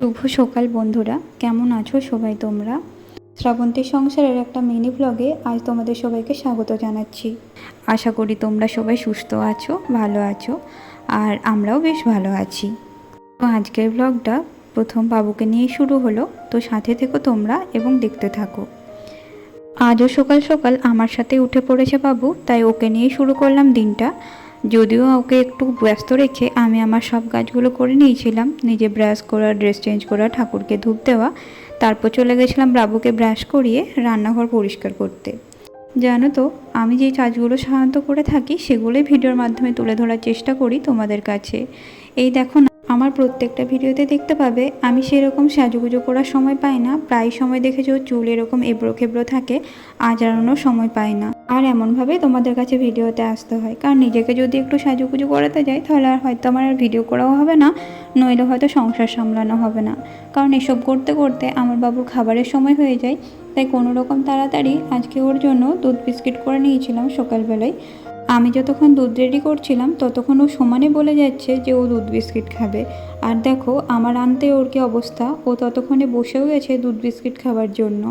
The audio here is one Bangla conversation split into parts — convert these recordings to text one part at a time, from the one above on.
শুভ সকাল বন্ধুরা, কেমন আছো সবাই তোমরা? শ্রাবন্তী সংসারের একটা মিনি ব্লগে আজ তোমাদের সবাইকে স্বাগত জানাচ্ছি। আশা করি তোমরা সবাই সুস্থ আছো, ভালো আছো, আর আমরাও বেশ ভালো আছি। তো আজকের ব্লগটা প্রথম বাবুকে নিয়ে শুরু হলো, তো সাথে থেকো তোমরা এবং দেখতে থাকো। আজও সকাল সকাল আমার সাথে উঠে পড়েছে বাবু, তাই ওকে নিয়ে শুরু করলাম দিনটা। যদিও ওকে একটু ব্যস্ত রেখে আমি আমার সব কাজগুলো করে নিয়েছিলাম, নিজে ব্রাশ করা, ড্রেস চেঞ্জ করা, ঠাকুরকে ধূপ দেওয়া, তারপর চলে গেছিলাম বাবুকে ব্রাশ করিয়ে রান্নাঘর পরিষ্কার করতে। জানো তো, আমি যে কাজগুলো সাধারণত করে থাকি, সেগুলোই ভিডিওর মাধ্যমে তুলে ধরার চেষ্টা করি তোমাদের কাছে। এই দেখো না আমার প্রত্যেকটা ভিডিওতে দেখতে পাবে, আমি সেরকম সাজুগুজো করার সময় পাই না, প্রায় সময় দেখেছ চুল এরকম এবড়ো খেবড়ো থাকে আজরানোর সময় পাই না। আর এমনভাবে তোমাদের কাছে ভিডিওতে আসতে হয়, কারণ নিজেকে যদি একটু সাজুগুজু করাতে যাই, তাহলে আর হয়তো আমার আর ভিডিও করাও হবে না, নইলে হয়তো সংসার সামলানো হবে না। কারণ এসব করতে করতে আমার বাবুর খাবারের সময় হয়ে যায়, তাই কোনো রকম তাড়াতাড়ি আজকে ওর জন্য দুধ বিস্কিট করে নিয়েছিলাম সকালবেলায়। আমি যতক্ষণ দুধ রেডি করছিলাম, ততক্ষণ ও সমানে বলে যাচ্ছে যে ও দুধ বিস্কিট খাবে। আর দেখো, আমার আনতে ওর কি অবস্থা? ও ততক্ষণে বসেও গেছে দুধ বিস্কিট খাবার জন্য।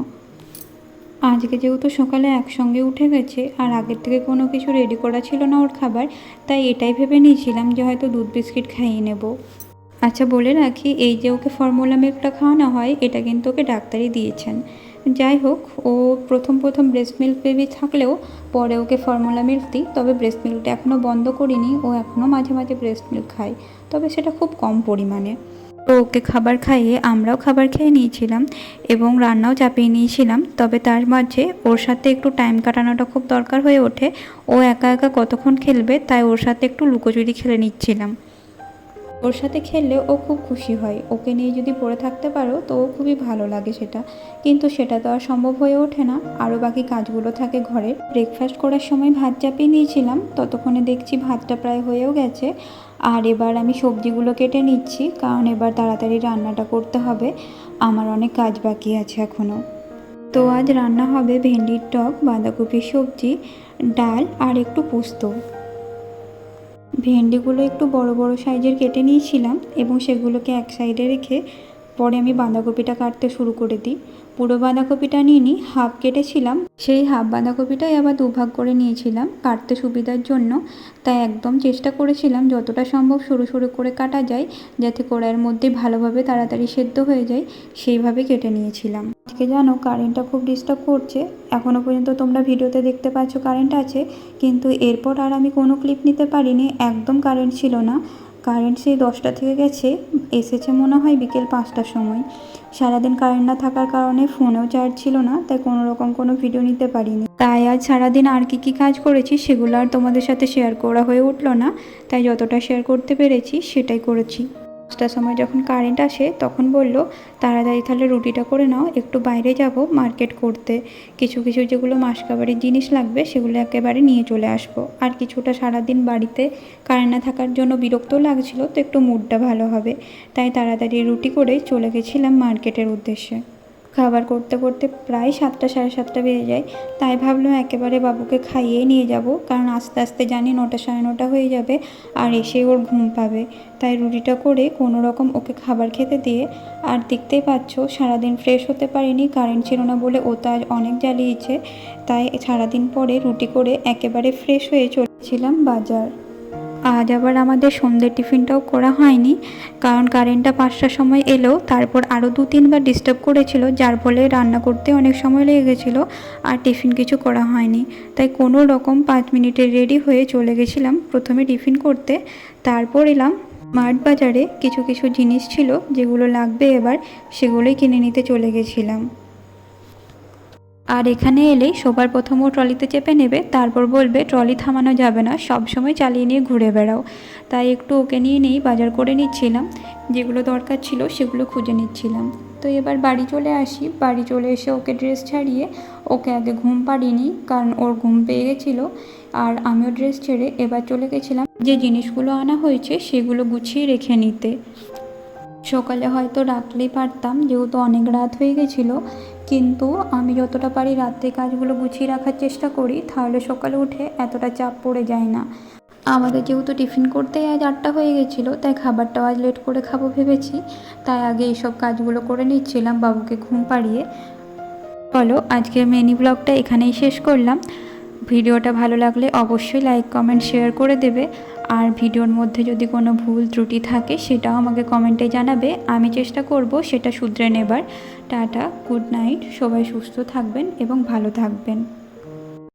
আজকে যেহেতু সকালে একসঙ্গে উঠে গেছে, আর আগের থেকে কোনো কিছু রেডি করা ছিল না ওর খাবার, তাই এটাই ভেবে নিয়েছিলাম যে হয়তো দুধ বিস্কিট খাইয়ে নেব। আচ্ছা বলে রাখি, এই যে ওকে ফর্মুলা মিল্কটা খাওয়ানো হয়, এটা কিন্তু ওকে ডাক্তারই দিয়েছেন। যাই হোক, ও প্রথম প্রথম ব্রেস্ট মিল্ক বেবি থাকলেও পরে ওকে ফর্মুলা মিল্ক দিই। তবে ব্রেস্ট মিল্কটা এখনও বন্ধ করিনি, ও এখনও মাঝে মাঝে ব্রেস্ট মিল্ক খায়। তবে সেটা খুব কম পরিমাণে। তো ওকে খাবার খাইয়ে আমরাও খাবার খেয়ে নিয়েছিলাম এবং রান্নাও চাপিয়ে নিয়েছিলাম। তবে তার মাঝে ওর সাথে একটু টাইম কাটানোটা খুব দরকার হয়ে ওঠে। ও একা একা কতক্ষণ খেলবে, তাই ওর সাথে একটু লুকোচুরি খেলে নিচ্ছিলাম। ওর সাথে খেললে ও খুব খুশি হয়। ওকে নিয়ে যদি পড়ে থাকতে পারো, তো ও খুবই ভালো লাগে সেটা। কিন্তু সেটা তো আর সম্ভব হয়ে ওঠে না। আরও বাকি কাজগুলো থাকে ঘরে। ব্রেকফাস্ট করার সময় ভাত চাপিয়ে নিয়েছিলাম। ততক্ষণে দেখছি ভাতটা প্রায় হয়েও গেছে। আর এবার আমি সবজিগুলো কেটে নিচ্ছি, কারণ এবার তাড়াতাড়ি রান্নাটা করতে হবে। আমার অনেক কাজ বাকি আছে এখনও তো আজ রান্না হবে ভেন্ডির টক, বাঁধাকপির সবজি, ডাল আর একটু পোস্ত। ভেন্ডিগুলো একটু বড় বড় সাইজের কেটে নিয়েছিলাম এবং সেগুলোকে এক সাইডে রেখে পরে আমি বাঁধাকপিটা কাটতে শুরু করে দিই। পুরো বাঁধাকপিটা নিয়ে নিই হাফ কেটেছিলাম। সেই হাফ বাঁধাকপিটাই আবার দুভাগ করে নিয়েছিলাম কাটতে সুবিধার জন্য। তাই একদম চেষ্টা করেছিলাম যতটা সম্ভব সরু সরু করে কাটা যায়, যাতে কড়াইয়ের মধ্যে ভালোভাবে তাড়াতাড়ি সেদ্ধ হয়ে যায়, সেইভাবে কেটে নিয়েছিলাম। আজকে জানো কারেন্টটা খুব ডিস্টার্ব করছে। এখনও পর্যন্ত তোমরা ভিডিওতে দেখতে পাচ্ছ কারেন্ট আছে, কিন্তু এরপর আর আমি কোনো ক্লিপ নিতে পারিনি। একদম কারেন্ট ছিল না। কারেন্ট সেই দশটা থেকে গেছে, এসেছে মনে হয় বিকেল পাঁচটার সময়। সারাদিন কারেন্ট না থাকার কারণে ফোনেও চার্জ ছিল না, তাই কোনো রকম কোনো ভিডিও নিতে পারিনি। তাই আজ সারাদিন আর কি কি কাজ করেছি সেগুলো আর তোমাদের সাথে শেয়ার করা হয়ে উঠল না, তাই যতটা শেয়ার করতে পেরেছি সেটাই করেছি। পাঁচটার সময় যখন কারেন্ট আসে, তখন বলল, তাড়াতাড়ি তাহলে রুটিটা করে নাও, একটু বাইরে যাব মার্কেট করতে। কিছু কিছু যেগুলো মাসকাবারির জিনিস লাগবে, সেগুলো একেবারে নিয়ে চলে আসব। আর কিছুটা সারাদিন বাড়িতে কারেন্ট না থাকার জন্য বিরক্ত লাগছিল, তো একটু মুডটা ভালো হবে। তাই তাড়াতাড়ি রুটি করে চলে গেছিলাম মার্কেটের উদ্দেশ্যে। খাবার করতে করতে প্রায় সাতটা, সাড়ে সাতটা বেজে যায়। তাই ভাবলাম একেবারে বাবুকে খাইয়ে নিয়ে যাব, কারণ আস্তে আস্তে জানি নটা, সাড়ে নটা হয়ে যাবে আর এসে ওর ঘুম পাবে। তাই রুটিটা করে কোনো রকম ওকে খাবার খেতে দিয়ে, আর দেখতেই পাচ্ছ সারাদিন ফ্রেশ হতে পারিনি কারেন্ট ছিল না বলে ও তো আজ অনেক জ্বালিয়েছে। তাই সারাদিন পরে রুটি করে একেবারে ফ্রেশ হয়ে চলেছিলাম বাজার। আজ আবার আমাদের সন্ধ্যের টিফিনটাও করা হয়নি, কারণ কারেন্টটা পাঁচটার সময় এলো, তারপর আরও দু তিনবার ডিস্টার্ব করেছিল, যার ফলে রান্না করতে অনেক সময় লেগে গেছিল আর টিফিন কিছু করা হয়নি। তাই কোনো রকম পাঁচ মিনিটে রেডি হয়ে চলে গেছিলাম প্রথমে টিফিন করতে। তারপর এলাম মাঠ বাজারে, কিছু কিছু জিনিস ছিল যেগুলো লাগবে এবার, সেগুলোই কিনে নিতে চলে গেছিলাম। আর এখানে এলেই সবার প্রথম ও ট্রলিতে চেপে নেবে, তারপর বলবে, ট্রলি থামানো যাবে না, সব সময় চালিয়ে নিয়ে ঘুরে বেড়াও। তাই একটু ওকে নিয়ে নিয়েই বাজার করে নিচ্ছিলাম। যেগুলো দরকার ছিল সেগুলো খুঁজে নিচ্ছিলাম। তো এবার বাড়ি চলে আসি। বাড়ি চলে এসে ওকে ড্রেস ছাড়িয়ে ওকে আগে ঘুম পাড়িয়ে নিই, কারণ ওর ঘুম পেয়ে গেছিল। আর আমিও ড্রেস ছেড়ে এবার চলে গেছিলাম। যে জিনিসগুলো আনা হয়েছে সেগুলো গুছিয়ে রেখে নিতে। সকালে হয়তো রাখলেই পারতাম, যেহেতু অনেক রাত হয়ে গেছিল। কিন্তু আমি যতটা পারি রাত্রে কাজগুলো গুছিয়ে রাখার চেষ্টা করি, তাহলে সকালে উঠে এতটা চাপ পড়ে যায় না। আমাদের যেহেতু টিফিন করতেই আজ আটটা হয়ে গেছিল, তাই খাবারটাও আজ লেট করে খাব ভেবেছি। তাই আগে এইসব কাজগুলো করে নিচ্ছিলাম বাবুকে ঘুম পাড়িয়ে। বলো, আজকের মেনি ব্লগটা এখানেই শেষ করলাম। ভিডিওটা ভালো লাগলে অবশ্যই লাইক কমেন্ট শেয়ার করে দেবে। আর ভিডিওর মধ্যে যদি কোনো ভুল ত্রুটি থাকে, সেটাও আমাকে কমেন্টে জানাবে। আমি চেষ্টা করব সেটা শুধরে নেবার। টাটা গুড নাইট সবাই সুস্থ থাকবেন এবং ভালো থাকবেন।